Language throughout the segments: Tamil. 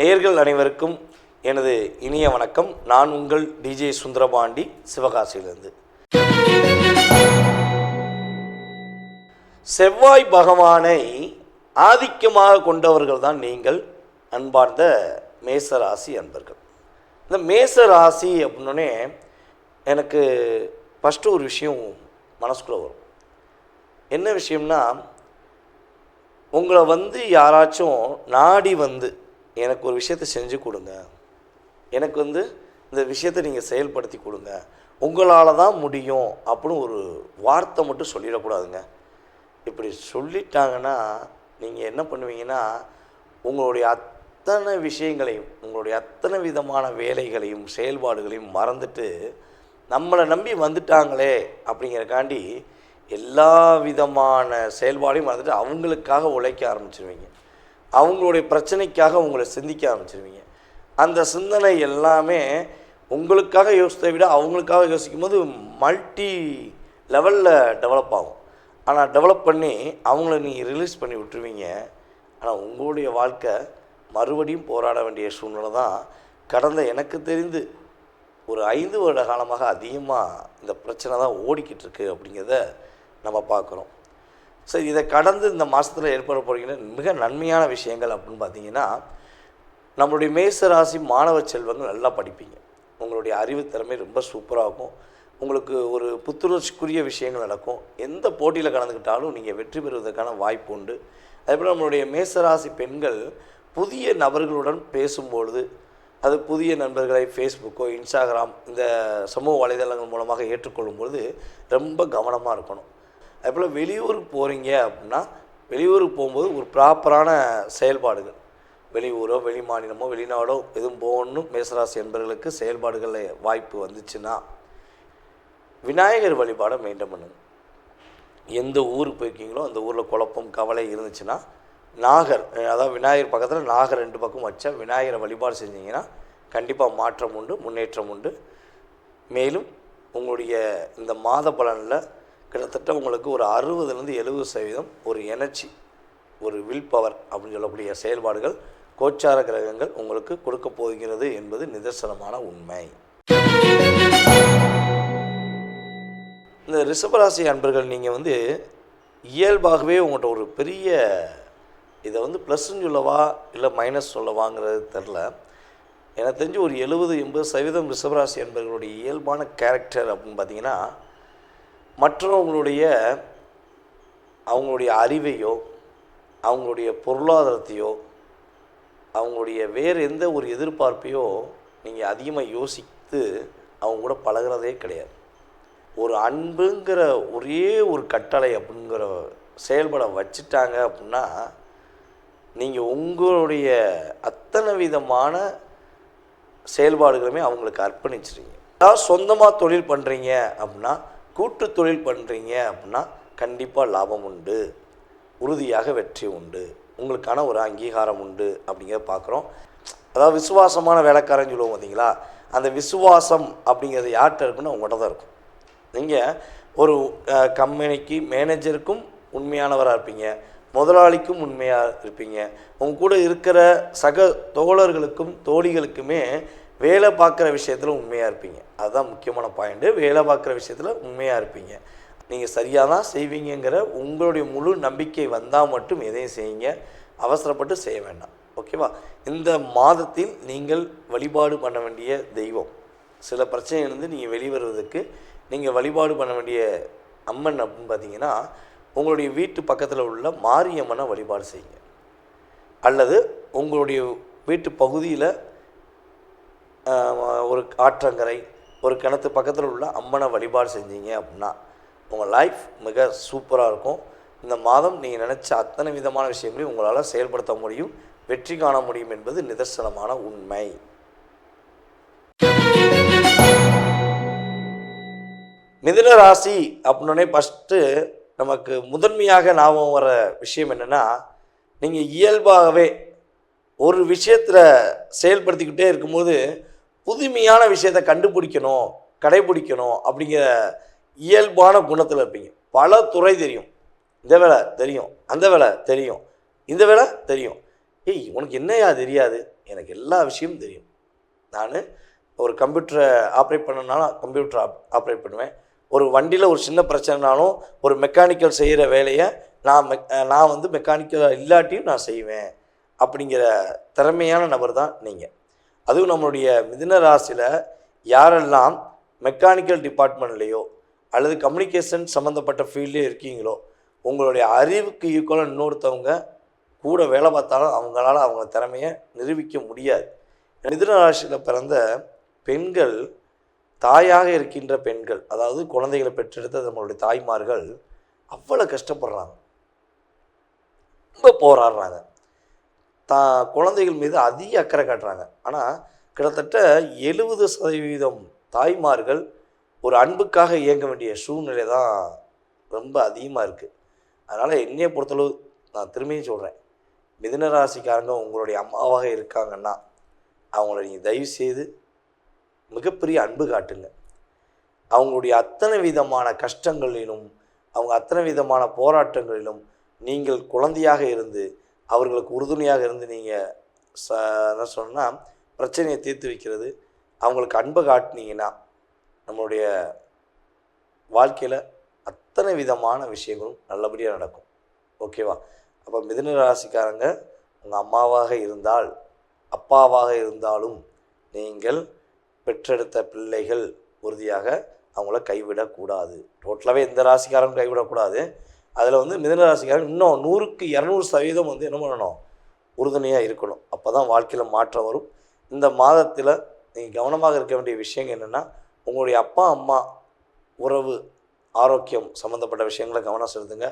நேர்கள் அனைவருக்கும் எனது இனிய வணக்கம். நான் உங்கள் டிஜே சுந்தரபாண்டி சிவகாசியிலிருந்து. செவ்வாய் பகவானை ஆதிக்கமாக கொண்டவர்கள் தான் நீங்கள் அன்பார்ந்த மேசராசி அன்பர்கள். இந்த மேசராசி அப்படின்னே எனக்கு ஃபஸ்ட்டு ஒரு விஷயம் மனசுக்குள்ளே வரும். என்ன விஷயம்னா உங்களை வந்து யாராச்சும் நாடி வந்து எனக்கு ஒரு விஷயத்தை செஞ்சு கொடுங்க. எனக்கு வந்து இந்த விஷயத்தை நீங்கள் செயல்படுத்தி கொடுங்க. உங்களால் தான் முடியும் அப்படின்னு ஒரு வார்த்தை மட்டும் சொல்லிடக்கூடாதுங்க. இப்படி சொல்லிட்டாங்கன்னா நீங்கள் என்ன பண்ணுவீங்கன்னா உங்களுடைய அத்தனை விஷயங்களையும் உங்களுடைய அத்தனை விதமான வேலைகளையும் செயல்பாடுகளையும் மறந்துட்டு நம்மளை நம்பி வந்துட்டாங்களே அப்படிங்கிறக்காண்டி எல்லா விதமான செயல்பாடையும் மறந்துட்டு அவங்களுக்காக உழைக்க ஆரம்பிச்சிருவீங்க. அவங்களுடைய பிரச்சனைக்காக உங்களை சிந்திக்க ஆரம்பிச்சிருவீங்க. அந்த சிந்தனை எல்லாமே உங்களுக்காக யோசித்ததை விட அவங்களுக்காக யோசிக்கும் போது மல்டி லெவலில் டெவலப் ஆகும். ஆனால் டெவலப் பண்ணி அவங்கள நீங்கள் ரிலீஸ் பண்ணி விட்டுருவீங்க. ஆனால் உங்களுடைய வாழ்க்கை மறுபடியும் போராட வேண்டிய சூழ்நிலை தான் கடந்த எனக்கு தெரிந்து ஒரு ஐந்து வருட காலமாக அதிகமாக இந்த பிரச்சனை தான் ஓடிக்கிட்டு இருக்கு அப்படிங்கிறத நம்ம பார்க்குறோம். சரி இதை கடந்து இந்த மாதத்தில் ஏற்பட போகிற மிக நன்மையான விஷயங்கள் அப்படின்னு பார்த்தீங்கன்னா நம்மளுடைய மேசராசி மாணவ செல்வங்கள் நல்லா படிப்பீங்க. உங்களுடைய அறிவு திறமை ரொம்ப சூப்பராக இருக்கும். உங்களுக்கு ஒரு புத்துணர்ச்சிக்குரிய விஷயங்கள் நடக்கும். எந்த போட்டியில் கலந்துக்கிட்டாலும் நீங்கள் வெற்றி பெறுவதற்கான வாய்ப்பு உண்டு. அதேபோல் நம்மளுடைய மேசராசி பெண்கள் புதிய நபர்களுடன் பேசும்பொழுது அது புதிய நண்பர்களை ஃபேஸ்புக்கோ இன்ஸ்டாகிராம் இந்த சமூக வலைதளங்கள் மூலமாக ஏற்றுக்கொள்ளும் பொழுது ரொம்ப கவனமாக இருக்கணும். அதுபோல் வெளியூருக்கு போகிறீங்க அப்படின்னா வெளியூருக்கு போகும்போது ஒரு ப்ராப்பரான செயல்பாடுகள். வெளியூரோ வெளி மாநிலமோ வெளிநாடோ எதுவும் போகணும் மேசராசி என்பவர்களுக்கு செயல்பாடுகளில் வாய்ப்பு வந்துச்சுன்னா விநாயகர் வழிபாடை மெயின்டைன் பண்ணுங்க. எந்த ஊருக்கு போயிருக்கீங்களோ அந்த ஊரில் குழப்பம் கவலை இருந்துச்சுன்னா நாகர் அதாவது விநாயகர் பக்கத்தில் நாகர் ரெண்டு பக்கம் வச்சா விநாயகரை வழிபாடு செஞ்சீங்கன்னா கண்டிப்பாக மாற்றம் உண்டு முன்னேற்றம் உண்டு. மேலும் உங்களுடைய இந்த மாத பலனில் கிட்டத்தட்ட உங்களுக்கு ஒரு அறுபதுலேருந்து எழுபது சதவீதம் ஒரு எனர்ஜி ஒரு வில் பவர் அப்படின்னு சொல்லக்கூடிய செயல்பாடுகள் கோச்சார கிரகங்கள் உங்களுக்கு கொடுக்க போகிறது என்பது நிதர்சனமான உண்மை. இந்த ரிஷபராசி அன்பர்கள் நீங்கள் வந்து இயல்பாகவே உங்கள்கிட்ட ஒரு பெரிய இதை வந்து ப்ளஸ்ன்னு சொல்லவா இல்லை மைனஸ் சொல்லவாங்கிறது தெரில. எனக்கு தெரிஞ்சு ஒரு எழுபது எண்பது சதவீதம் ரிஷபராசி அன்பர்களுடைய இயல்பான கேரக்டர் அப்படின்னு பார்த்தீங்கன்னா மற்றவங்களுடைய அவங்களுடைய அறிவையோ அவங்களுடைய பொருளாதாரத்தையோ அவங்களுடைய வேறு எந்த ஒரு எதிர்பார்ப்பையோ நீங்கள் அதிகமாக யோசித்து அவங்க கூட பழகுறதே கிடையாது. ஒரு அன்புங்கிற ஒரே ஒரு கட்டளை அப்படிங்கிற செயல்பட வச்சுட்டாங்க அப்படின்னா நீங்கள் உங்களுடைய அத்தனை விதமான செயல்பாடுகளுமே அவங்களுக்கு அர்ப்பணிச்சிருங்க அதாவது சொந்தமாக தொழில் பண்ணுறீங்க அப்படின்னா கூட்டு தொழில் பண்ணுறீங்க அப்படின்னா கண்டிப்பாக லாபம் உண்டு. உறுதியாக வெற்றி உண்டு. உங்களுக்கான ஒரு அங்கீகாரம் உண்டு அப்படிங்கிறத பார்க்குறோம். அதாவது விசுவாசமான வேலைக்காரன்னு சொல்லுவோம் பார்த்தீங்களா அந்த விசுவாசம் அப்படிங்கிறது யார்கிட்ட இருக்குன்னு உங்கள்கிட்ட தான் இருக்கும். நீங்கள் ஒரு கம்பெனிக்கு மேனேஜருக்கும் உண்மையானவராக இருப்பீங்க. முதலாளிக்கும் உண்மையாக இருப்பீங்க. உங்க கூட இருக்கிற சக தோழர்களுக்கும் தோழிகளுக்குமே வேலை பார்க்குற விஷயத்தில் உண்மையாக இருப்பீங்க. அதுதான் முக்கியமான பாயிண்ட்டு வேலை பார்க்குற விஷயத்தில் உண்மையாக இருப்பீங்க. நீங்கள் சரியாக தான் செய்வீங்கங்கிற உங்களுடைய முழு நம்பிக்கை வந்தால் மட்டும் எதையும் செய்யுங்க. அவசரப்பட்டு செய்ய வேண்டாம். ஓகேவா இந்த மாதத்தில் நீங்கள் வழிபாடு பண்ண வேண்டிய தெய்வம். சில பிரச்சனையிலேருந்து நீங்கள் வெளிவருவதற்கு நீங்கள் வழிபாடு பண்ண வேண்டிய அம்மன் அப்படின்னு பார்த்தீங்கன்னா உங்களுடைய வீட்டு பக்கத்தில் உள்ள மாரியம்மனை வழிபாடு செய்யுங்க. அல்லது உங்களுடைய வீட்டு பகுதியில் ஒரு ஆற்றங்கரை ஒரு கிணத்து பக்கத்தில் உள்ள அம்மனை வழிபாடு செஞ்சீங்க அப்படின்னா உங்கள் லைஃப் மிக சூப்பராக இருக்கும். இந்த மாதம் நீங்கள் நினச்ச அத்தனை விதமான விஷயங்களையும் உங்களால் செயல்படுத்த முடியும் வெற்றி காண முடியும் என்பது நிதர்சனமான உண்மை. மிதுன ராசி அப்படின்னே ஃபஸ்ட்டு நமக்கு முதன்மையாக ஞாபகம் வர விஷயம் என்னென்னா நீங்கள் இயல்பாகவே ஒரு விஷயத்தில் செயல்படுத்திக்கிட்டே இருக்கும்போது புதுமையான விஷயத்தை கண்டுபிடிக்கணும் கடைபிடிக்கணும் அப்படிங்கிற இயல்பான குணத்தில் இருப்பீங்க. பல துறை தெரியும். இந்த வேலை தெரியும் அந்த வேலை தெரியும் இந்த வேலை தெரியும். ஏய் உனக்கு என்னையா தெரியாது? எனக்கு எல்லா விஷயமும் தெரியும். நான் ஒரு கம்ப்யூட்டரை ஆப்ரேட் பண்ணனாலும் கம்ப்யூட்டர் ஆப் ஆப்ரேட் பண்ணுவேன். ஒரு வண்டியில் ஒரு சின்ன பிரச்சனைனாலும் ஒரு மெக்கானிக்கல் செய்கிற வேலையை நான் மெக் நான் வந்து மெக்கானிக்கல் இல்லாட்டியும் நான் செய்வேன். அப்படிங்கிற திறமையான நபர் தான் நீங்கள் அதுவும் நம்மளுடைய மிதுன ராசியில் யாரெல்லாம் மெக்கானிக்கல் டிபார்ட்மெண்ட்லேயோ அல்லது கம்யூனிகேஷன் சம்மந்தப்பட்ட ஃபீல்ட்லேயோ இருக்கீங்களோ உங்களுடைய அறிவுக்கு ஈக்குவலாக இன்னொருத்தவங்க கூட வேலை பார்த்தாலும் அவங்களால அவங்க திறமையை நிரூபிக்க முடியாது. மிதுன ராசியில் பிறந்த பெண்கள் தாயாக இருக்கின்ற பெண்கள் அதாவது குழந்தைகளை பெற்றெடுத்த நம்மளுடைய தாய்மார்கள் அவ்வளோ கஷ்டப்படுறாங்க. ரொம்ப போராடுறாங்க. தா குழந்தைகள் மீது அதிக அக்கறை காட்டுறாங்க. ஆனால் கிட்டத்தட்ட எழுபது சதவீதம் தாய்மார்கள் ஒரு அன்புக்காக இயங்க வேண்டிய சூழ்நிலை தான் ரொம்ப அதிகமாக இருக்குது அதனால் என்னையை பொறுத்தளவு நான் திரும்பியும் சொல்கிறேன் மிதனராசிக்காரங்க உங்களுடைய அம்மாவாக இருக்காங்கன்னா அவங்கள நீங்கள் தயவு செய்து மிகப்பெரிய அன்பு காட்டுங்க. அவங்களுடைய அத்தனை விதமான கஷ்டங்களிலும் அவங்க அத்தனை விதமான போராட்டங்களிலும் நீங்கள் குழந்தையாக இருந்து அவர்களுக்கு உறுதுணையாக இருந்து நீங்கள் ச என்ன சொன்னால் பிரச்சனையை தீர்த்து வைக்கிறது. அவங்களுக்கு அன்பை காட்டினீங்கன்னா நம்மளுடைய வாழ்க்கையில் அத்தனை விதமான விஷயங்களும் நல்லபடியாக நடக்கும். ஓகேவா? அப்போ மிதுன ராசிக்காரங்க உங்கள் அம்மாவாக இருந்தால் அப்பாவாக இருந்தாலும் நீங்கள் பெற்றெடுத்த பிள்ளைகள் உறுதியாக அவங்கள கைவிடக்கூடாது. டோட்டலாகவே எந்த ராசிக்காரனும் கைவிடக்கூடாது. அதில் வந்து மிதுன இன்னும் நூறுக்கு இரநூறு சதவீதம் வந்து என்ன பண்ணணும்? உறுதுணையாக இருக்கணும். அப்போ தான் வாழ்க்கையில் மாற்றம் வரும். இந்த மாதத்தில் நீங்கள் கவனமாக இருக்க வேண்டிய விஷயங்கள் என்னென்னா உங்களுடைய அப்பா அம்மா உறவு ஆரோக்கியம் சம்மந்தப்பட்ட விஷயங்களை கவனம் செலுத்துங்க.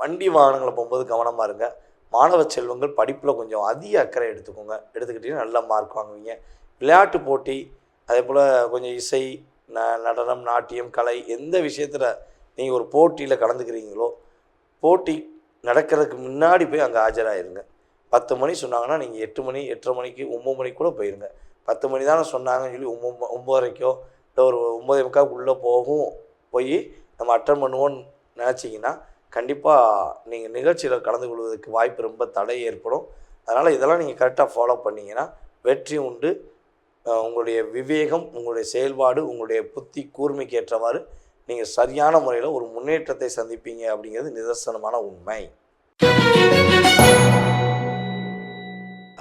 வண்டி வாகனங்களை போகும்போது கவனமாக இருங்க. மாணவ செல்வங்கள் படிப்பில் கொஞ்சம் அதிக அக்கறை எடுத்துக்கோங்க. எடுத்துக்கிட்டீங்கன்னா நல்ல மார்க் வாங்குவீங்க. விளையாட்டு போட்டி அதே போல் கொஞ்சம் இசை ந நடனம் நாட்டியம் கலை எந்த விஷயத்தில் நீங்கள் ஒரு போட்டியில் கலந்துக்கிறீங்களோ போட்டி நடக்கிறதுக்கு முன்னாடி போய் அங்கே ஆஜராயிருங்க. பத்து மணி சொன்னாங்கன்னா நீங்கள் எட்டு மணி எட்டரை மணிக்கு ஒம்பது மணிக்கு கூட போயிருங்க. பத்து மணி தானே சொன்னாங்கன்னு சொல்லி ஒம்பது ஒம்பதரைக்கோ இல்லை ஒரு ஒம்பது முக்காவுக்கு உள்ளே போகும் போய் நம்ம அட்டன் பண்ணுவோம்னு நினச்சிங்கன்னா கண்டிப்பாக நீங்கள் நிகழ்ச்சியில் கலந்து கொள்வதற்கு வாய்ப்பு ரொம்ப தடை ஏற்படும். அதனால் இதெல்லாம் நீங்கள் கரெக்டாக ஃபாலோ பண்ணிங்கன்னா வெற்றி உண்டு. உங்களுடைய விவேகம் உங்களுடைய செயல்பாடு உங்களுடைய புத்தி கூர்மைக்கு ஏற்றவாறு நீங்கள் சரியான முறையில் ஒரு முன்னேற்றத்தை சந்திப்பீங்க அப்படிங்கிறது நிதர்சனமான உண்மை.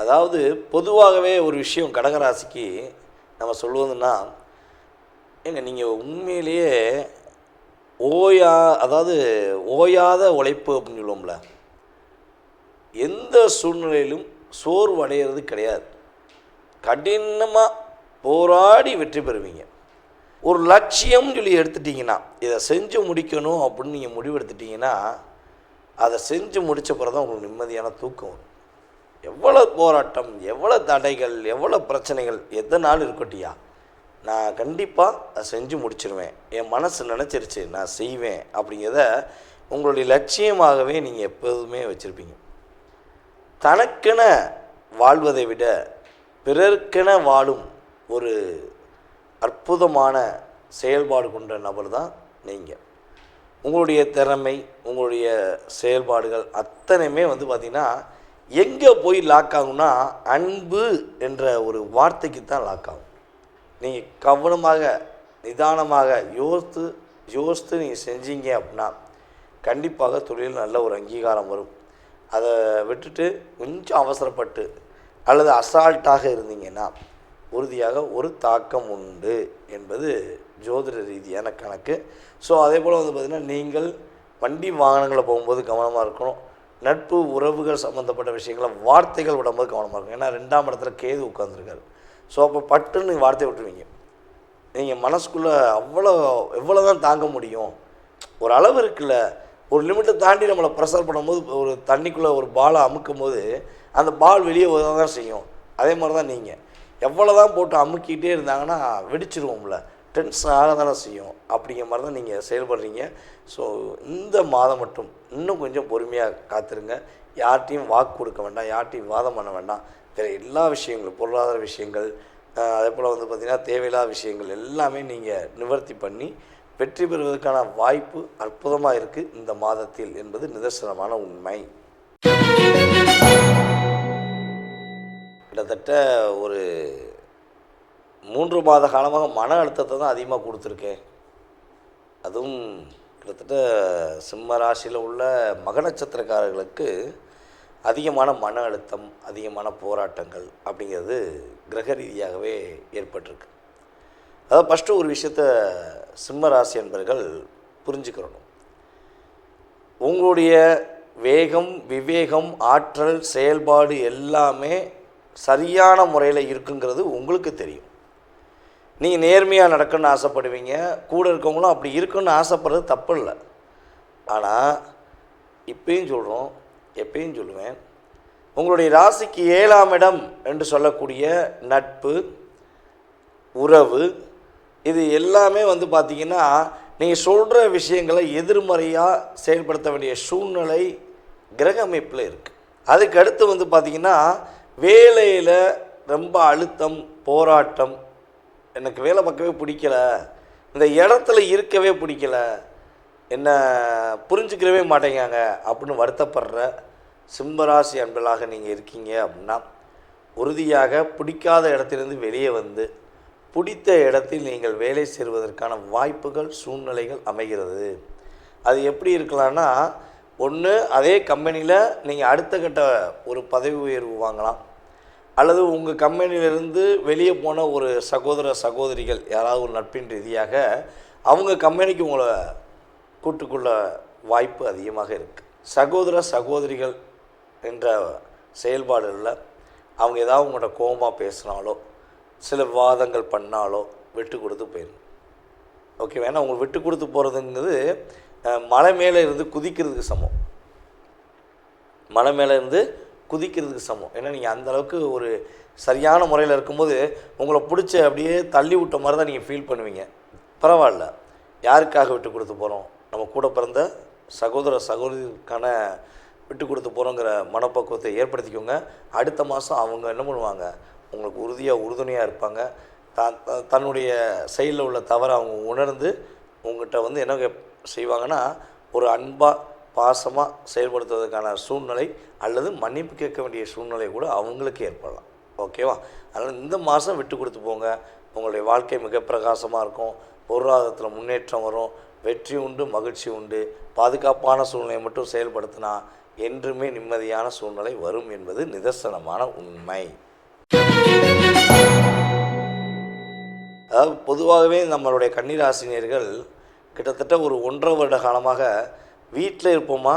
அதாவது பொதுவாகவே ஒரு விஷயம் கடகராசிக்கு நம்ம சொல்லுவதுன்னா ஏங்க நீங்கள் உண்மையிலேயே ஓயா அதாவது ஓயாத உழைப்பு அப்படின்னு சொல்லுவோம்ல எந்த சூழ்நிலையிலும் சோர்வு அடையிறது கிடையாது. கடினமாக போராடி வெற்றி பெறுவீங்க. ஒரு லட்சியம்னு சொல்லி எடுத்துட்டிங்கன்னா இதை செஞ்சு முடிக்கணும் அப்படின்னு நீங்கள் முடிவெடுத்துட்டிங்கன்னா அதை செஞ்சு முடித்த பிறகு தான் உங்களுக்கு நிம்மதியான தூக்கம் வரும். எவ்வளோ போராட்டம் எவ்வளோ தடைகள் எவ்வளோ பிரச்சனைகள் எதனால் இருக்கட்டியா நான் கண்டிப்பாக அதை செஞ்சு முடிச்சிருவேன். என் மனசு நினச்சிருச்சு நான் செய்வேன் அப்படிங்கிறத உங்களுடைய லட்சியமாகவே நீங்கள் எப்போதுமே வச்சுருப்பீங்க. தனக்கென வாழ்வதை விட பிறர்க்கென வாழும் ஒரு அற்புதமான செயல்பாடு கொண்ட நபர் தான் நீங்கள் உங்களுடைய திறமை உங்களுடைய செயல்பாடுகள் அத்தனையுமே வந்து பார்த்திங்கன்னா எங்கே போய் லாக் ஆகும்னா அன்பு என்ற ஒரு வார்த்தைக்கு தான் லாக் ஆகும். நீங்கள் கவனமாக நிதானமாக யோசித்து யோசித்து நீங்கள் செஞ்சீங்க அப்படின்னா கண்டிப்பாக தொழில் நல்ல ஒரு அங்கீகாரம் வரும். அதை விட்டுட்டு கொஞ்சம் அவசரப்பட்டு அல்லது அசால்ட்டாக இருந்தீங்கன்னா உறுதியாக ஒரு தாக்கம் உண்டு என்பது ஜோதிட ரீதியான கணக்கு. ஸோ அதே போல் வந்து பார்த்திங்கன்னா நீங்கள் வண்டி வாகனங்களை போகும்போது கவனமாக இருக்கணும். நட்பு உறவுகள் சம்மந்தப்பட்ட விஷயங்களை வார்த்தைகள் விடும்போது கவனமாக இருக்கும் ஏன்னா ரெண்டாம் இடத்துல கேது உட்காந்துருக்காரு ஸோ அப்போ பட்டுன்னு வார்த்தை விட்டுருவீங்க. நீங்கள் மனசுக்குள்ளே அவ்வளோ எவ்வளோ தான் தாங்க முடியும். ஒரு அளவு இருக்குல்ல. ஒரு லிமிட்டை தாண்டி நம்மளை ப்ரெஷர் பண்ணும்போது ஒரு தண்ணிக்குள்ளே ஒரு பாலை அமுக்கும் போது அந்த பால் வெளியே வர தான் செய்யும். அதே மாதிரி தான் நீங்கள் எவ்வளோ தான் போட்டு அமுக்கிட்டே இருந்தாங்கன்னா வெடிச்சிருவோம்ல. டென்ஷன் ஆக தானே செய்யும். அப்படிங்கிற மாதிரி தான் நீங்கள் செயல்படுறீங்க. ஸோ இந்த மாதம் மட்டும் இன்னும் கொஞ்சம் பொறுமையாக காத்துருங்க. யார்கிட்டையும் வாக்கு கொடுக்க வேண்டாம். யார்கிட்டையும் வாதம் பண்ண வேண்டாம். வேறு எல்லா விஷயங்களும் பொருளாதார விஷயங்கள் அதே போல் வந்து பார்த்திங்கன்னா தேவையில்லாத விஷயங்கள் எல்லாமே நீங்கள் நிவர்த்தி பண்ணி வெற்றி பெறுவதற்கான வாய்ப்பு அற்புதமாக இருக்குது இந்த மாதத்தில் என்பது நிதர்சனமான உண்மை. கிட்டத்தட்ட ஒரு மூன்று மாத காலமாக மன அழுத்தத்தை தான் அதிகமாக கொடுத்துருக்கேன் அதுவும் கிட்டத்தட்ட சிம்ம ராசியில் உள்ள மக நட்சத்திரக்காரர்களுக்கு அதிகமான மன அழுத்தம் அதிகமான போராட்டங்கள் அப்படிங்கிறது கிரக ரீதியாகவே ஏற்பட்டிருக்கு. அதாவது ஃபஸ்ட்டு ஒரு விஷயத்த சிம்ம ராசி என்பர்கள் புரிஞ்சுக்கிறணும். உங்களுடைய வேகம் விவேகம் ஆற்றல் செயல்பாடு எல்லாமே சரியான முறையில் இருக்குங்கிறது உங்களுக்கு தெரியும். நீங்கள் நேர்மையாக நடக்கணும்னு ஆசைப்படுவீங்க கூட இருக்கவங்களும் அப்படி இருக்குன்னு ஆசைப்படுறது தப்பு இல்லை ஆனால் இப்பயும் சொல்கிறோம் எப்பயும் சொல்லுவேன் உங்களுடைய ராசிக்கு ஏழாம் இடம் என்று சொல்லக்கூடிய நட்பு உறவு இது எல்லாமே வந்து பார்த்திங்கன்னா நீங்கள் சொல்கிற விஷயங்களை எதிர்மறையாக செயல்படுத்த வேண்டிய சூழ்நிலை கிரக அமைப்பில் இருக்குது அதுக்கு அடுத்து வந்து பார்த்திங்கன்னா வேலையில் ரொம்ப அழுத்தம் போராட்டம். எனக்கு வேலை பார்க்கவே பிடிக்கல. இந்த இடத்துல இருக்கவே பிடிக்கல. என்ன புரிஞ்சுக்கிறவே மாட்டேங்காங்க அப்படின்னு வருத்தப்படுற சிம்மராசி அன்பலாக நீங்கள் இருக்கீங்க அப்படின்னா உறுதியாக பிடிக்காத இடத்திலிருந்து வெளியே வந்து பிடித்த இடத்தில் நீங்கள் வேலை செய்வதற்கான வாய்ப்புகள் சூழ்நிலைகள் அமைகிறது. அது எப்படி இருக்கலாம்னா ஒன்று அதே கம்பெனியில் நீங்கள் அடுத்த கட்ட ஒரு பதவி உயர்வு வாங்கலாம். அல்லது உங்கள் கம்பெனியிலிருந்து வெளியே போன ஒரு சகோதர சகோதரிகள் யாராவது ஒரு நட்பின் ரீதியாக அவங்க கம்பெனிக்கு உங்களை கூட்டுக்குள்ள வாய்ப்பு அதிகமாக இருக்குது சகோதர சகோதரிகள் என்ற செயல்பாடுகளில் அவங்க ஏதாவது உங்கள்கிட்ட கோபமாக பேசினாலோ சில விவாதங்கள் பண்ணாலோ விட்டு கொடுத்து போயிடும் ஓகே வேணா உங்களுக்கு விட்டு கொடுத்து போகிறதுங்கிறது மலை மேலே இருந்து குதிக்கிறதுக்கு சமம். மலை மேலே இருந்து குதிக்கிறதுக்கு சமம். ஏன்னா நீங்கள் அந்த அளவுக்கு ஒரு சரியான முறையில் இருக்கும்போது உங்களை பிடிச்ச அப்படியே தள்ளி விட்ட மாதிரி தான் நீங்கள் ஃபீல் பண்ணுவீங்க. பரவாயில்ல. யாருக்காக விட்டு கொடுத்து போகிறோம் நம்ம கூட பிறந்த சகோதர சகோதரிக்கான விட்டு கொடுத்து போகிறோங்கிற மனப்பக்குவத்தை ஏற்படுத்திக்கோங்க. அடுத்த மாதம் அவங்க என்ன பண்ணுவாங்க? உங்களுக்கு உறுதியாக உறுதுணையாக இருப்பாங்க. தான் த- தன்னுடைய செயலில் உள்ள தவறை அவங்க உணர்ந்து உங்கள்கிட்ட வந்து என்ன செய்வாங்கன்னா ஒரு அன்பாக பாசமாக செயல்படுத்துவதற்கான சூழ்நிலை அல்லது மன்னிப்பு கேட்க வேண்டிய சூழ்நிலை கூட அவங்களுக்கு ஏற்படலாம். ஓகேவா? அதனால் இந்த மாதம் விட்டு கொடுத்து போங்க. உங்களுடைய வாழ்க்கை மிக பிரகாசமாக இருக்கும். பொருளாதாரத்தில் முன்னேற்றம் வரும். வெற்றி உண்டு மகிழ்ச்சி உண்டு. பாதுகாப்பான சூழ்நிலையை மட்டும் செயல்படுத்தினா என்றுமே நிம்மதியான சூழ்நிலை வரும் என்பது நிதர்சனமான உண்மை. அதாவது பொதுவாகவே நம்மளுடைய கன்னிராசினியர்கள் கிட்டத்தட்ட ஒரு ஒன்றரை வருட காலமாக வீட்டில் இருப்போமா?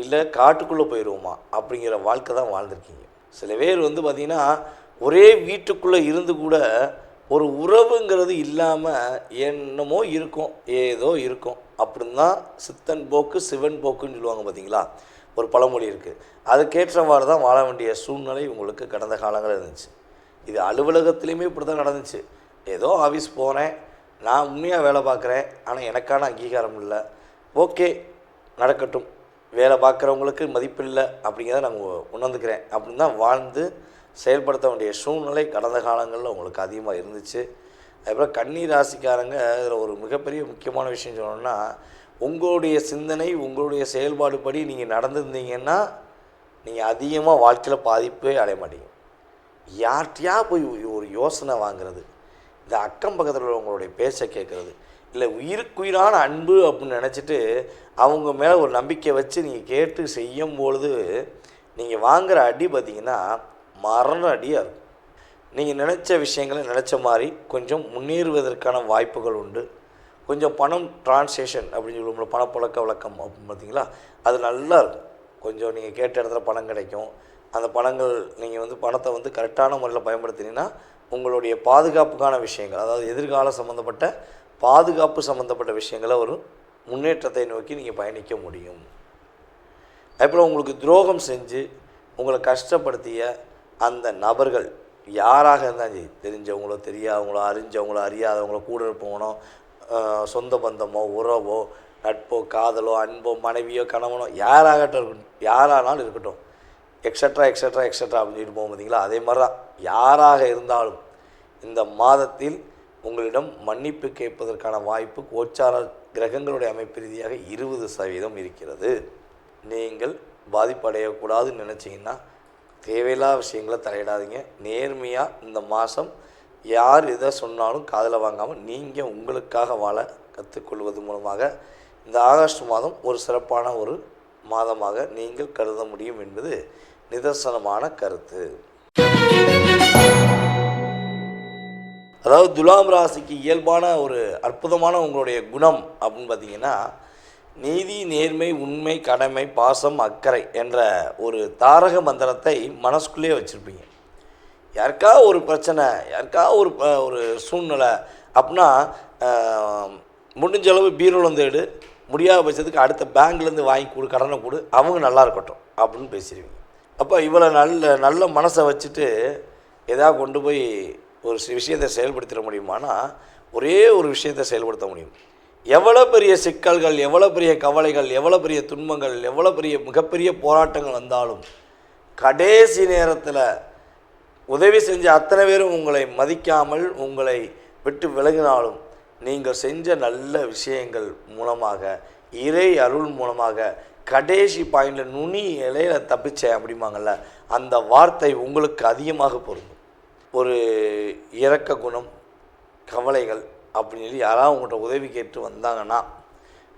இல்லை காட்டுக்குள்ளே போயிடுவோமா? அப்படிங்கிற வாழ்க்கை தான் வாழ்ந்திருக்கீங்க. சில பேர் வந்து பார்த்திங்கன்னா ஒரே வீட்டுக்குள்ளே இருந்து கூட ஒரு உறவுங்கிறது இல்லாமல் என்னமோ இருக்கும் ஏதோ இருக்கும். அப்படின்னு தான் சித்தன் போக்கு சிவன் போக்குன்னு சொல்லுவாங்க பார்த்தீங்களா? ஒரு பழமொழி இருக்குது அதுக்கேற்றவாறு தான் வாழ வேண்டிய சூழ்நிலை உங்களுக்கு கடந்த காலங்களில் இருந்துச்சு. இது அலுவலகத்துலேயுமே இப்படி தான் நடந்துச்சு. ஏதோ ஆஃபீஸ் போனேன் நான் உண்மையாக வேலை பார்க்குறேன் ஆனால் எனக்கான அங்கீகாரம் இல்லை. ஓகே நடக்கட்டும். வேலை பார்க்குறவங்களுக்கு மதிப்பில்லை அப்படிங்கிறத நான் உணர்ந்துக்கிறேன். அப்படின்னு தான் வாழ்ந்து செயல்படுத்த வேண்டிய சூழ்நிலை கடந்த காலங்களில் உங்களுக்கு அதிகமாக இருந்துச்சு. அதேபோல் கன்னி ராசிக்காரங்க இதில் ஒரு மிகப்பெரிய முக்கியமான விஷயம் சொல்லணும்னா உங்களுடைய சிந்தனை உங்களுடைய செயல்பாடு படி நீங்கள் நடந்திருந்தீங்கன்னா நீங்கள் அதிகமாக வாழ்க்கையில் பாதிப்பே அடைய மாட்டீங்க. யார்கிட்டயா போய் ஒரு யோசனை வாங்குறது? இந்த அக்கம் பக்கத்தில் உள்ளவங்களுடைய பேச்சை கேட்குறது. இல்லை உயிருக்குயிரான அன்பு அப்படின்னு நினச்சிட்டு அவங்க மேலே ஒரு நம்பிக்கை வச்சு நீங்கள் கேட்டு செய்யும் பொழுது நீங்கள் வாங்குகிற அடி பார்த்தீங்கன்னா மரண அடியாக இருக்கும். நீங்கள் நினச்ச விஷயங்களை நினச்ச மாதிரி கொஞ்சம் முன்னேறுவதற்கான வாய்ப்புகள் உண்டு. கொஞ்சம் பணம் டிரான்சேஷன் அப்படின்னு சொல்லுவோம்ல பணப்பழக்க வழக்கம் அப்படின்னு பார்த்தீங்களா? அது நல்லா இருக்கும். கொஞ்சம் நீங்கள் கேட்ட இடத்துல பணம் கிடைக்கும். அந்த பணங்கள் நீங்கள் வந்து பணத்தை வந்து கரெக்டான முறையில் பயன்படுத்தினீங்கன்னா உங்களுடைய பாதுகாப்புக்கான விஷயங்கள் அதாவது எதிர்கால சம்மந்தப்பட்ட பாதுகாப்பு சம்மந்தப்பட்ட விஷயங்களை ஒரு முன்னேற்றத்தை நோக்கி நீங்கள் பயணிக்க முடியும். அதுபோல் உங்களுக்கு துரோகம் செஞ்சு உங்களை கஷ்டப்படுத்திய அந்த நபர்கள் யாராக இருந்தாலும் சரி தெரிஞ்சவங்களோ தெரியாதவங்களோ அறிஞ்சவங்களோ அறியாதவங்களோ கூட இருப்பவனோ சொந்த பந்தமோ உறவோ நட்போ காதலோ அன்போ மனைவியோ கணவனோ யாராகட்டும் இருக்கட்டும் யாரானாலும் இருக்கட்டும் எக்ஸட்ரா எக்ஸட்ரா எக்ஸட்ரா அப்படின்னு சொல்லிட்டு போகும் பார்த்தீங்களா? அதே மாதிரி தான் யாராக இருந்தாலும் இந்த மாதத்தில் உங்களிடம் மன்னிப்பு கேட்பதற்கான வாய்ப்பு கோச்சார கிரகங்களுடைய அமைப்பு ரீதியாக இருபது சதவீதம் இருக்கிறது. நீங்கள் பாதிப்படையக்கூடாதுன்னு நினச்சிங்கன்னா தேவையில்லாத விஷயங்களை தலையிடாதீங்க. நேர்மையாக இந்த மாதம் யார் எதை சொன்னாலும் காதில் வாங்காமல் நீங்கள் உங்களுக்காக வாழ கற்றுக்கொள்வது மூலமாக இந்த ஆகஸ்ட் மாதம் ஒரு சிறப்பான ஒரு மாதமாக நீங்கள் கருத முடியும் என்பது நிதர்சனமான கருத்து. அதாவது துலாம் ராசிக்கு இயல்பான ஒரு அற்புதமான உங்களுடைய குணம் அப்படின்னு பார்த்தீங்கன்னா நீதி நேர்மை உண்மை கடமை பாசம் அக்கறை என்ற ஒரு தாரக மந்திரத்தை மனசுக்குள்ளேயே வச்சுருப்பீங்க. யாருக்கா ஒரு பிரச்சனை யாருக்கா ஒரு ஒரு சூழ்நிலை அப்படின்னா முடிஞ்ச அளவு பீரோலேருந்து எடு முடியாத பட்சத்துக்கு அடுத்த பேங்க்லேருந்து வாங்கி கொடு கடனை கொடு அவங்க நல்லா இருக்கட்டும் அப்படின்னு பேசிடுவீங்க. அப்போ இவ்வளோ நல்ல நல்ல மனசை வச்சுட்டு எதாவது கொண்டு போய் ஒரு விஷயத்தை செயல்படுத்திட முடியுமானா ஒரே ஒரு விஷயத்தை செயல்படுத்த முடியும். எவ்வளோ பெரிய சிக்கல்கள் எவ்வளோ பெரிய கவலைகள் எவ்வளோ பெரிய துன்பங்கள் எவ்வளோ பெரிய மிகப்பெரிய போராட்டங்கள் வந்தாலும் கடைசி நேரத்தில் உதவி செஞ்ச அத்தனை பேரும் உங்களை மதிக்காமல் உங்களை விட்டு விலகினாலும் நீங்கள் செஞ்ச நல்ல விஷயங்கள் மூலமாக இறை அருள் மூலமாக கடைசி பாயிண்டில் நுனி இலையில தப்பிச்சேன் அப்படிம்பாங்கள்ல அந்த வார்த்தை உங்களுக்கு அதிகமாக பொருந்தும். ஒரு இரக்க குணம் கவலைகள் அப்படின்னு சொல்லி யாராவது உங்கள்கிட்ட உதவி கேட்டு வந்தாங்கன்னா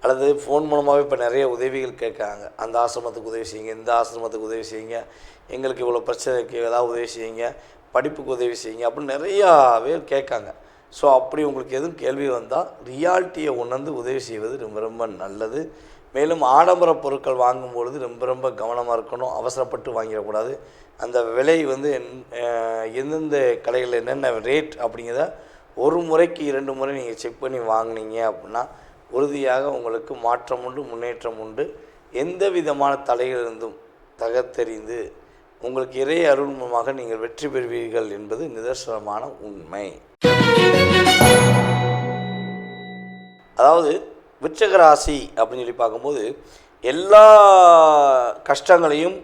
அல்லது ஃபோன் மூலமாகவே இப்போ நிறைய உதவிகள் கேட்குறாங்க. அந்த ஆசிரமத்துக்கு உதவி செய்யுங்க இந்த ஆசிரமத்துக்கு உதவி செய்யுங்க எங்களுக்கு இவ்வளோ பிரச்சனைக்கு ஏதாவது உதவி செய்யுங்க படிப்புக்கு உதவி செய்யுங்க அப்படின்னு நிறையா பேர் கேட்காங்க. ஸோ அப்படி உங்களுக்கு எதுவும் கேள்வி வந்தால் ரியாலிட்டியை உணர்ந்து உதவி செய்வது ரொம்ப ரொம்ப நல்லது. மேலும் ஆடம்பர பொருட்கள் வாங்கும்பொழுது ரொம்ப ரொம்ப கவனமாக இருக்கணும். அவசரப்பட்டு வாங்கிடக்கூடாது. அந்த விலை வந்து என்- எந்தெந்த கடைகளில் என்னென்ன ரேட் அப்படிங்கிறத ஒரு முறைக்கு இரண்டு முறை நீங்கள் செக் பண்ணி வாங்குனீங்க அப்படின்னா உறுதியாக உங்களுக்கு மாற்றம் உண்டு முன்னேற்றம் உண்டு. எந்த விதமான தடையிலிருந்தும் தகத்தெறிந்து உங்களுக்கு இறைய அருள் மூலமாக நீங்கள் வெற்றி பெறுவீர்கள் என்பது நிதர்சனமான உண்மை. அதாவது விருச்சக ராசி அப்படின்னு சொல்லி பார்க்கும்போது எல்லா கஷ்டங்களையும்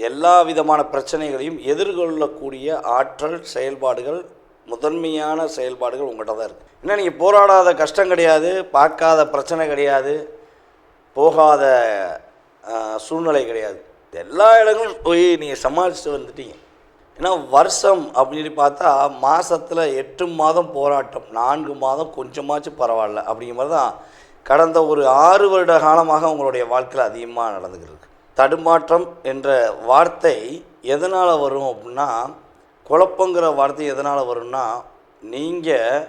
எல்லா விதமான பிரச்சனைகளையும் எதிர்கொள்ளக்கூடிய ஆற்றல் செயல்பாடுகள் முதன்மையான செயல்பாடுகள் உங்கள்கிட்ட தான் இருக்குது ஏன்னா நீங்கள் போராடாத கஷ்டம் கிடையாது பார்க்காத பிரச்சனை கிடையாது போகாத சூழ்நிலை கிடையாது. எல்லா இடங்களும் போய் நீங்கள் சமாளிச்சுட்டு வந்துட்டீங்க. ஏன்னா வருஷம் அப்படின்னு சொல்லி பார்த்தா மாதத்தில் எட்டு மாதம் போராட்டம் நான்கு மாதம் கொஞ்சமாச்சும் பரவாயில்ல அப்படிங்கிற மாதிரி தான் கடந்த ஒரு ஆறு வருட காலமாக உங்களுடைய வாழ்க்கையில் அதிகமாக நடந்துக்கிட்டு இருக்கு தடுமாற்றம் என்ற வார்த்தை எதனால் வரும் அப்படின்னா குழப்பங்கிற வார்த்தை எதனால் வரும்னா நீங்கள்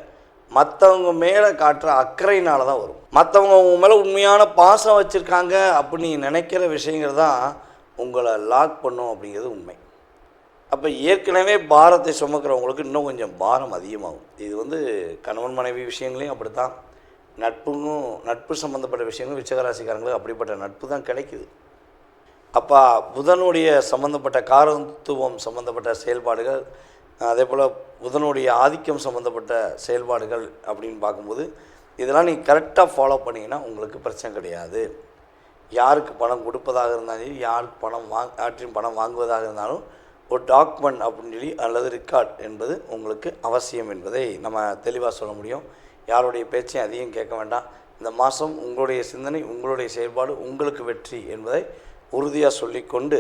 மற்றவங்க மேலே காட்டுற அக்கறையினால தான் வரும். மற்றவங்க உங்க மேலே உண்மையான பாசம் வச்சுருக்காங்க அப்படின்னு நினைக்கிற விஷயங்கள் தான் உங்களை லாக் பண்ணும் அப்படிங்கிறது உண்மை. அப்போ ஏற்கனவே பாரத்தை சுமக்கிறவங்களுக்கு இன்னும் கொஞ்சம் பாரம் அதிகமாகும். இது வந்து கணவன் மனைவி விஷயங்களையும் அப்படித்தான். நட்புங்கும் நட்பு சம்மந்தப்பட்ட விஷயங்களும் விச்சகராசிக்காரங்களுக்கு அப்படிப்பட்ட நட்பு தான் கிடைக்குது. அப்போ புதனுடைய சம்மந்தப்பட்ட காரத்துவம் சம்மந்தப்பட்ட செயல்பாடுகள் அதே போல் புதனுடைய ஆதிக்கம் சம்மந்தப்பட்ட செயல்பாடுகள் அப்படின்னு பார்க்கும்போது இதெல்லாம் நீங்கள் கரெக்டாக ஃபாலோ பண்ணிங்கன்னா உங்களுக்கு பிரச்சனை கிடையாது. யாருக்கு பணம் கொடுப்பதாக இருந்தாலும் சரி யாருக்கு பணம் வாங் யாற்றின் பணம் வாங்குவதாக இருந்தாலும் ஒரு டாக்குமெண்ட் அப்படின்னு சொல்லி அல்லது ரெக்கார்ட் என்பது உங்களுக்கு அவசியம் என்பதை நம்ம தெளிவாக சொல்ல முடியும். யாருடைய பேச்சையும் அதிகம் கேட்க வேண்டாம். இந்த மாதம் உங்களுடைய சிந்தனை உங்களுடைய செயல்பாடு உங்களுக்கு வெற்றி என்பதை உறுதியாக சொல்லிக்கொண்டு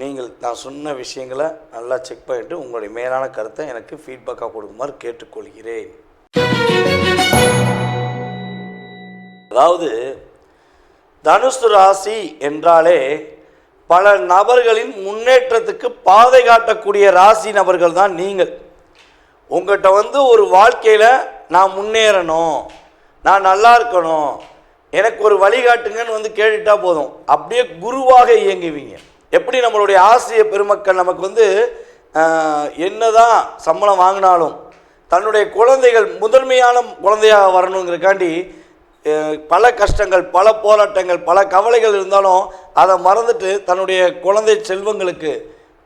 நீங்கள் நான் சொன்ன விஷயங்களை நல்லா செக் பண்ணிவிட்டு உங்களுடைய மேலான கருத்தை எனக்கு ஃபீட்பேக்காக கொடுக்குமாறு கேட்டுக்கொள்கிறேன். அதாவது தனுசு ராசி என்றாலே பல நபர்களின் முன்னேற்றத்துக்கு பாதை காட்டக்கூடிய ராசி நபர்கள் தான் நீங்கள். உங்கள்கிட்ட வந்து ஒரு வாழ்க்கையில் நான் முன்னேறணும் நான் நல்லா இருக்கணும் எனக்கு ஒரு வழிகாட்டுங்கன்னு வந்து கேட்டுட்டா போதும். அப்படியே குருவாக இயங்குவீங்க. எப்படி நம்மளுடைய ஆசிரிய பெருமக்கள் நமக்கு வந்து என்னதான் சம்பளம் வாங்கினாலும் தன்னுடைய குழந்தைகள் முதன்மையான குழந்தையாக வரணுங்கிறக்காண்டி பல கஷ்டங்கள் பல போராட்டங்கள் பல கவலைகள் இருந்தாலும் அதை மறந்துட்டு தன்னுடைய குழந்தை செல்வங்களுக்கு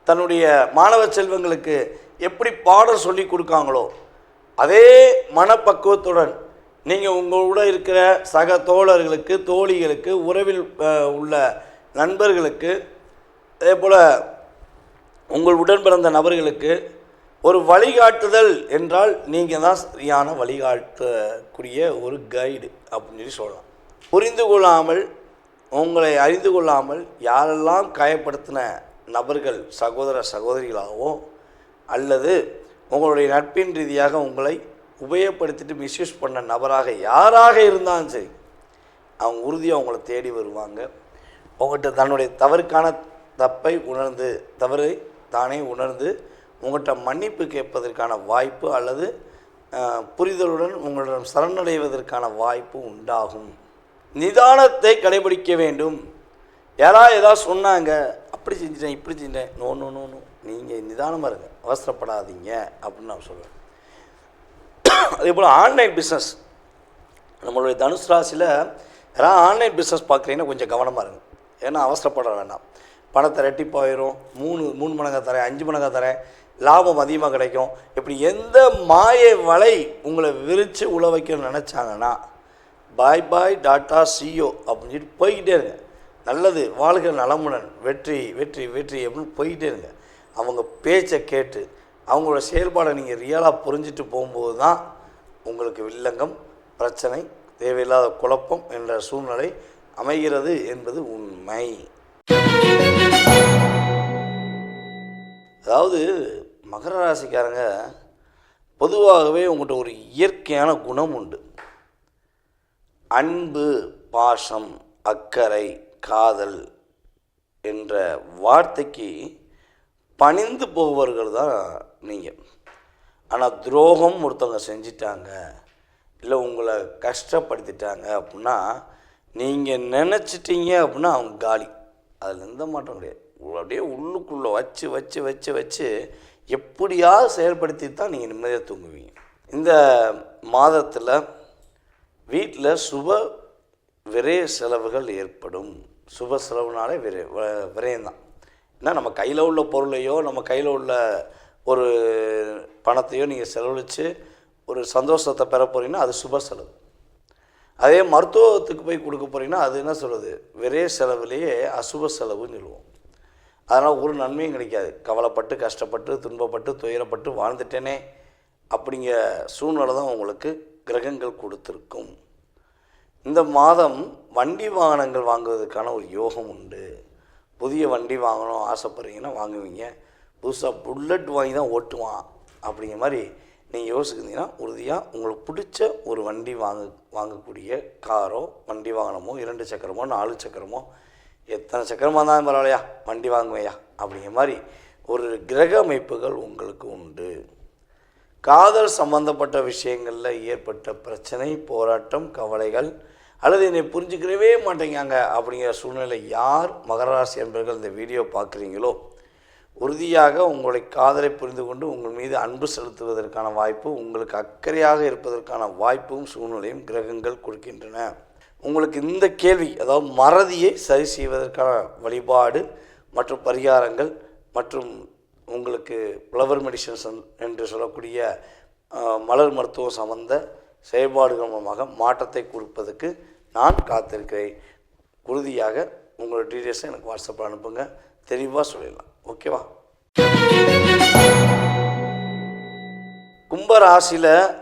தன்னுடைய மாணவ செல்வங்களுக்கு எப்படி பாடம் சொல்லி கொடுக்காங்களோ அதே மனப்பக்குவத்துடன் நீங்கள் உங்களோட இருக்கிற சக தோழர்களுக்கு தோழிகளுக்கு உறவில் உள்ள நண்பர்களுக்கு அதே போல் உங்கள் உடன் பிறந்த நபர்களுக்கு ஒரு வழிகாட்டுதல் என்றால் நீங்கள் தான் சரியான வழிகாட்டக்கூடிய ஒரு கைடு அப்படின்னு சொல்லி சொல்லலாம். புரிந்து கொள்ளாமல் உங்களை அறிந்து கொள்ளாமல் யாரெல்லாம் காயப்படுத்தின நபர்கள் சகோதர சகோதரிகளாகவோ அல்லது உங்களுடைய நட்பின் ரீதியாக உங்களை உபயோகப்படுத்திட்டு மிஸ்யூஸ் பண்ண நபராக யாராக இருந்தாலும் சரி அவங்க உறுதியாக உங்களை தேடி வருவாங்க. உங்கள்கிட்ட தன்னுடைய தவறுக்கான தப்பை உணர்ந்து தவறை தானே உணர்ந்து உங்கள்கிட்ட மன்னிப்பு கேட்பதற்கான வாய்ப்பு அல்லது புரிதலுடன் உங்களிடம் சரணடைவதற்கான வாய்ப்பு உண்டாகும். நிதானத்தை கடைபிடிக்க வேண்டும். யாராவது ஏதாவது சொன்னாங்க அப்படி செஞ்சிட்டேன் இப்படி செஞ்சிட்டேன். நோ நோ நோ நோ நீங்கள் நிதானமாக இருங்க. அவசரப்படாதீங்க அப்படின்னு நான் சொல்லுவேன் அதே போல் ஆன்லைன் பிஸ்னஸ் நம்மளுடைய தனுஷ் ராசியில் யாராவது ஆன்லைன் பிஸ்னஸ் பார்க்குறீங்கன்னா கொஞ்சம் கவனமாக இருங்க. ஏன்னா அவசரப்பட வேண்டாம். பணத்தை ரெட்டிப்பாயிரும் மூணு மூணு மடங்காக தரேன் அஞ்சு மடங்காக தரேன். லாபம் அதிகமாக கிடைக்கும். இப்படி எந்த மாய வலை உங்களை விரித்து உழ வைக்கணும்னு நினச்சாங்கன்னா பாய் பாய் டாட்டா சிஓ அப்படின்னு சொல்லிட்டு போய்கிட்டே இருங்க. நல்லது வாழ்க நலமுடன். வெற்றி வெற்றி வெற்றி அப்படின்னு போய்கிட்டே இருங்க. அவங்க பேச்சை கேட்டு அவங்களோட செயல்பாடை நீங்கள் ரியலாக புரிஞ்சுட்டு போகும்போது தான் உங்களுக்கு வில்லங்கம் பிரச்சனை தேவையில்லாத குழப்பம் என்ற சூழ்நிலை அமைகிறது என்பது உண்மை. அதாவது மகர ராசிக்காரங்க பொதுவாகவே உங்கள்கிட்ட ஒரு இயற்கையான குணம் உண்டு. அன்பு பாசம் அக்கறை காதல் என்ற வார்த்தைக்கு பணிந்து போபவர்கள் தான் நீங்கள் ஆனால் துரோகம் ஒருத்தவங்க செஞ்சிட்டாங்க இல்லை உங்களை கஷ்டப்படுத்திட்டாங்க அப்படின்னா நீங்கள் நினச்சிட்டீங்க அப்படின்னா அவங்க காலி. அதில் எந்த மாற்றம் கிடையாது. அப்படியே உள்ளுக்குள்ளே வச்சு வச்சு வச்சு வச்சு எப்படியாவது செயல்படுத்தி தான் நீங்கள் நிம்மதியாக தூங்குவீங்க. இந்த மாதத்தில் வீட்டில் சுப விரய செலவுகள் ஏற்படும். சுப செலவுனாலே விரை வ- விரயம்தான். ஏன்னா நம்ம கையில் உள்ள பொருளையோ நம்ம கையில் உள்ள ஒரு பணத்தையோ நீங்கள் செலவழித்து ஒரு சந்தோஷத்தை பெற போகிறீங்கன்னா அது சுப செலவு. அதே மருத்துவத்துக்கு போய் கொடுக்க போகிறீங்கன்னா அது என்ன சொல்கிறது விரைய செலவுலேயே அசுப செலவுன்னு சொல்லுவோம். அதனால் ஒரு நன்மையும் கிடைக்காது. கவலைப்பட்டு கஷ்டப்பட்டு துன்பப்பட்டு துயரப்பட்டு வாழ்ந்துட்டேனே அப்படிங்கிற சூழ்நிலை தான் உங்களுக்கு கிரகங்கள் கொடுத்துருக்கும். இந்த மாதம் வண்டி வாகனங்கள் வாங்குவதற்கான ஒரு யோகம் உண்டு. புதிய வண்டி வாங்கணும் ஆசைப்படுறீங்கன்னா வாங்குவீங்க. புதுசாக புல்லட் வாங்கி தான் ஓட்டுவான் அப்படிங்கிற மாதிரி நீங்கள் யோசிக்கிறீங்கன்னா உறுதியாக உங்களுக்கு பிடிச்ச ஒரு வண்டி வாங்க வாங்கக்கூடிய காரோ வண்டி வாகனமோ இரண்டு சக்கரமோ நாலு சக்கரமோ எத்தனை சக்கரமாக இருந்தாலும் பரவாயில்லையா? வண்டி வாங்குவையா? அப்படிங்கிற மாதிரி ஒரு கிரக அமைப்புகள் உங்களுக்கு உண்டு. காதல் சம்பந்தப்பட்ட விஷயங்களில் ஏற்பட்ட பிரச்சனை போராட்டம் கவலைகள் அல்லது என்னை புரிஞ்சுக்கிறவே மாட்டேங்காங்க அப்படிங்கிற சூழ்நிலை யார் மகராசி என்பர்கள் என்பவர்கள் இந்த வீடியோ பார்க்குறீங்களோ உறுதியாக உங்களை காதலை புரிந்து கொண்டு உங்கள் மீது அன்பு செலுத்துவதற்கான வாய்ப்பு உங்களுக்கு அக்கறையாக இருப்பதற்கான வாய்ப்பும் சூழ்நிலையும் கிரகங்கள் கொடுக்கின்றன. உங்களுக்கு இந்த கேள்வி அதாவது மறதியை சரி செய்வதற்கான வழிபாடு மற்றும் பரிகாரங்கள் மற்றும் உங்களுக்கு ஃப்ளவர் மெடிசன்ஸ் என்று சொல்லக்கூடிய மலர் மருத்துவம் சம்மந்த செயல்பாடுகள் மூலமாக மாற்றத்தை கொடுப்பதற்கு நான் காத்திருக்கிறேன். உறுதியாக உங்களோட டீட்டெயில்ஸை எனக்கு வாட்ஸ்அப்பில் அனுப்புங்க. தெளிவாக சொல்லிடலாம். ஓகேவா கும்பராசியில்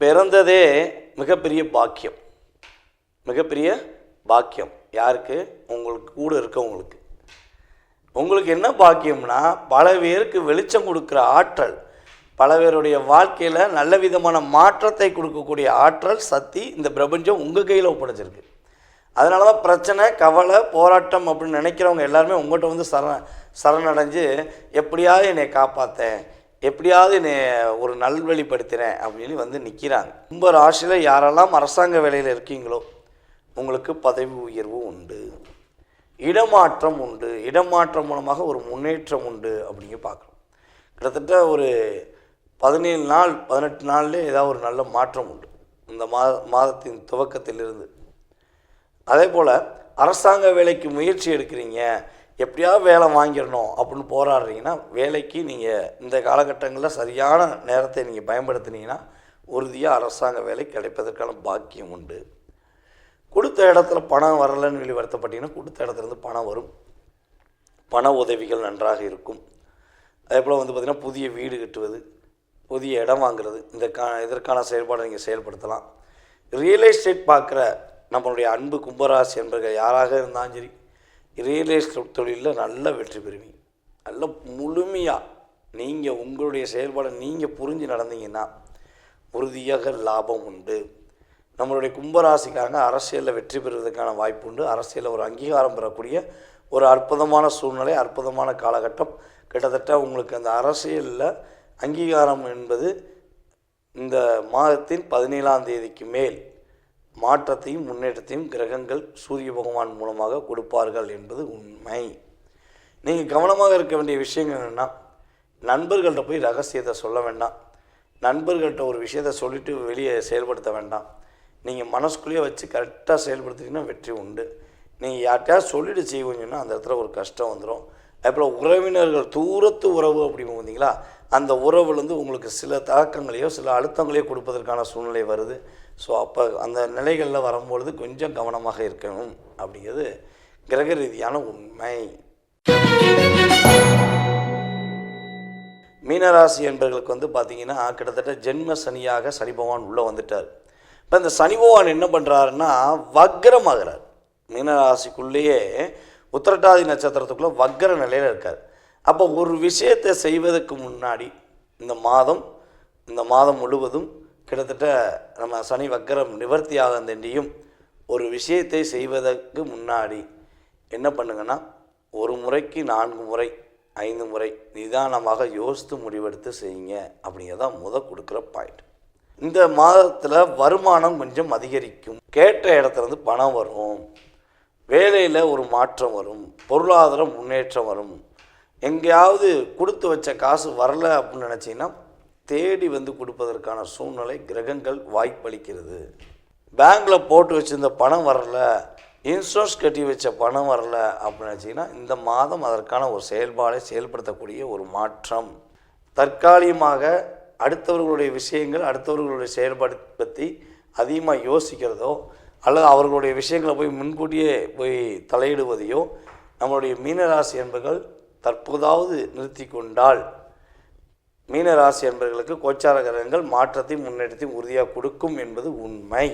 பிறந்ததே மிகப்பெரிய பாக்கியம். மிகப்பெரிய பாக்கியம். யாருக்கு? உங்களுக்கு கூட இருக்கவங்களுக்கு. உங்களுக்கு என்ன பாக்கியம்னா பல பேருக்கு வெளிச்சம் கொடுக்குற ஆற்றல். பல பேருடைய வாழ்க்கையில் நல்ல விதமான மாற்றத்தை கொடுக்கக்கூடிய ஆற்றல் சக்தி இந்த பிரபஞ்சம் உங்கள் கையில் ஒப்படைச்சிருக்கு. அதனால தான் பிரச்சனை கவலை போராட்டம் அப்படின்னு நினைக்கிறவங்க எல்லாருமே உங்கள்கிட்ட வந்து சரண சரணடைஞ்சு எப்படியாவது என்னை காப்பாற்றேன் எப்படியாவது என்னை ஒரு நல்வழிப்படுத்தினேன் அப்படின்னு வந்து நிற்கிறாங்க கும்ப ராசியில் யாரெல்லாம் அரசாங்க வேலையில் இருக்கீங்களோ உங்களுக்கு பதவி உயர்வு உண்டு. இடமாற்றம் உண்டு. இடமாற்றம் மூலமாக ஒரு முன்னேற்றம் உண்டு அப்படிங்க பார்க்குறோம். கிட்டத்தட்ட ஒரு பதினேழு நாள் பதினெட்டு நாள்லேயே ஏதாவது ஒரு நல்ல மாற்றம் உண்டு. இந்த மாத மாதத்தின் துவக்கத்திலிருந்து. அதே போல் அரசாங்க வேலைக்கு முயற்சி எடுக்கிறீங்க எப்படியாவது வேலை வாங்கிடணும் அப்படின்னு போராடுறீங்கன்னா வேலைக்கு நீங்கள் இந்த காலகட்டங்களில் சரியான நேரத்தை நீங்கள் பயன்படுத்தினீங்கன்னா உறுதியாக அரசாங்க வேலை கிடைப்பதற்கான பாக்கியம் உண்டு. கொடுத்த இடத்துல பணம் வரலைன்னு சொல்லி வருத்தப்பட்டிங்கன்னா கொடுத்த இடத்துலருந்து பணம் வரும். பண உதவிகள் நன்றாக இருக்கும். அதே போல் வந்து பார்த்திங்கன்னா புதிய வீடு கட்டுவது புதிய இடம் வாங்குறது. இந்த கா இதற்கான செயல்பாடை நீங்கள் செயல்படுத்தலாம். ரியல் எஸ்டேட் பார்க்குற நம்மளுடைய அன்பு கும்பராசி என்பர்கள் யாராக இருந்தாலும் சரி ரியல் எஸ்டேட் தொழிலில் நல்ல வெற்றி பெறுவீங்க நல்ல முழுமையாக நீங்கள் உங்களுடைய செயல்பாடை நீங்கள் புரிஞ்சு நடந்தீங்கன்னா உறுதியாக லாபம் உண்டு. நம்மளுடைய கும்பராசிக்காரங்க அரசியலில் வெற்றி பெறுவதற்கான வாய்ப்பு உண்டு. அரசியலில் ஒரு அங்கீகாரம் பெறக்கூடிய ஒரு அற்புதமான சூழ்நிலை அற்புதமான காலகட்டம். கிட்டத்தட்ட உங்களுக்கு அந்த அரசியலில் அங்கீகாரம் என்பது இந்த மாதத்தின் பதினேழாம் தேதிக்கு மேல் மாற்றத்தையும் முன்னேற்றத்தையும் கிரகங்கள் சூரிய பகவான் மூலமாக கொடுப்பார்கள் என்பது உண்மை. நீங்கள் கவனமாக இருக்க வேண்டிய விஷயங்கள் என்னென்னா நண்பர்கள்ட்ட போய் ரகசியத்தை சொல்ல வேண்டாம். நண்பர்கள்ட்ட ஒரு விஷயத்தை சொல்லிவிட்டு வெளியே செயல்படுத்த வேண்டாம். நீங்கள் மனசுக்குள்ளேயே வச்சு கரெக்டாக செயல்படுத்திங்கன்னா வெற்றி உண்டு. நீங்கள் யார்கிட்டயாவது சொல்லிட்டு செய்வீங்கன்னா அந்த இடத்துல ஒரு கஷ்டம் வந்துடும் அதுபோல் உறவினர்கள் தூரத்து உறவு அப்படின்னு பார்த்தீங்களா அந்த உறவுலேருந்து உங்களுக்கு சில தாக்கங்களையோ சில அழுத்தங்களையோ கொடுப்பதற்கான சூழ்நிலை வருது. ஸோ அப்போ அந்த நிலைகளில் வரும்பொழுது கொஞ்சம் கவனமாக இருக்கணும் அப்படிங்கிறது கிரக ரீதியான உண்மை. மீனராசி என்பவர்களுக்கு வந்து பார்த்தீங்கன்னா கிட்டத்தட்ட ஜென்ம சனியாக சனி பகவான் உள்ளே வந்துட்டார். இப்போ இந்த சனி பகவான் என்ன பண்ணுறாருன்னா வக்ரமாகிறார். மீனராசிக்குள்ளேயே உத்திரட்டாதி நட்சத்திரத்துக்குள்ளே வக்ர நிலையில் இருக்கார். அப்போ ஒரு விஷயத்தை செய்வதற்கு முன்னாடி இந்த மாதம் இந்த மாதம் முழுவதும் கிட்டத்தட்ட நம்ம சனி வக்கரம் நிவர்த்தியாக தண்டியும் ஒரு விஷயத்தை செய்வதற்கு முன்னாடி என்ன பண்ணுங்கன்னா ஒரு முறைக்கு நான்கு முறை ஐந்து முறை நிதானமாக யோசித்து முடிவெடுத்து செய்யுங்க அப்படிங்கிறதான் முத கொடுக்குற பாயிண்ட் இந்த மாதத்தில் வருமானம் கொஞ்சம் அதிகரிக்கும். கேட்ட இடத்துலேருந்து பணம் வரும். வேலையில் ஒரு மாற்றம் வரும். பொருளாதார முன்னேற்றம் வரும். எங்கேயாவது கொடுத்து வச்ச காசு வரல அப்படின்னு நினச்சிங்கன்னா தேடி வந்து கொடுப்பதற்கான சூழ்நிலை கிரகங்கள் வாய்ப்பளிக்கிறது. பேங்க்கில் போட்டு வச்சுருந்த பணம் வரல இன்சூரன்ஸ் கட்டி வச்ச பணம் வரல அப்படின்னு நினச்சிங்கன்னா இந்த மாதம் அதற்கான ஒரு செயல்பாடை செயல்படுத்தக்கூடிய ஒரு மாற்றம். தற்காலிகமாக அடுத்தவர்களுடைய விஷயங்கள் அடுத்தவர்களுடைய செயல்பாடு பற்றி அதிகமாக யோசிக்கிறதோ அல்லது அவர்களுடைய விஷயங்களை போய் முன்கூட்டியே போய் தலையிடுவதையோ நம்மளுடைய மீனராசி என்பர்கள் தற்போதாவது நிறுத்தி கொண்டால் மீனராசி என்பர்களுக்கு கோச்சார கிரகங்கள் மாற்றத்தையும் முன்னேற்றத்தையும் உறுதியாக கொடுக்கும் என்பது உண்மை.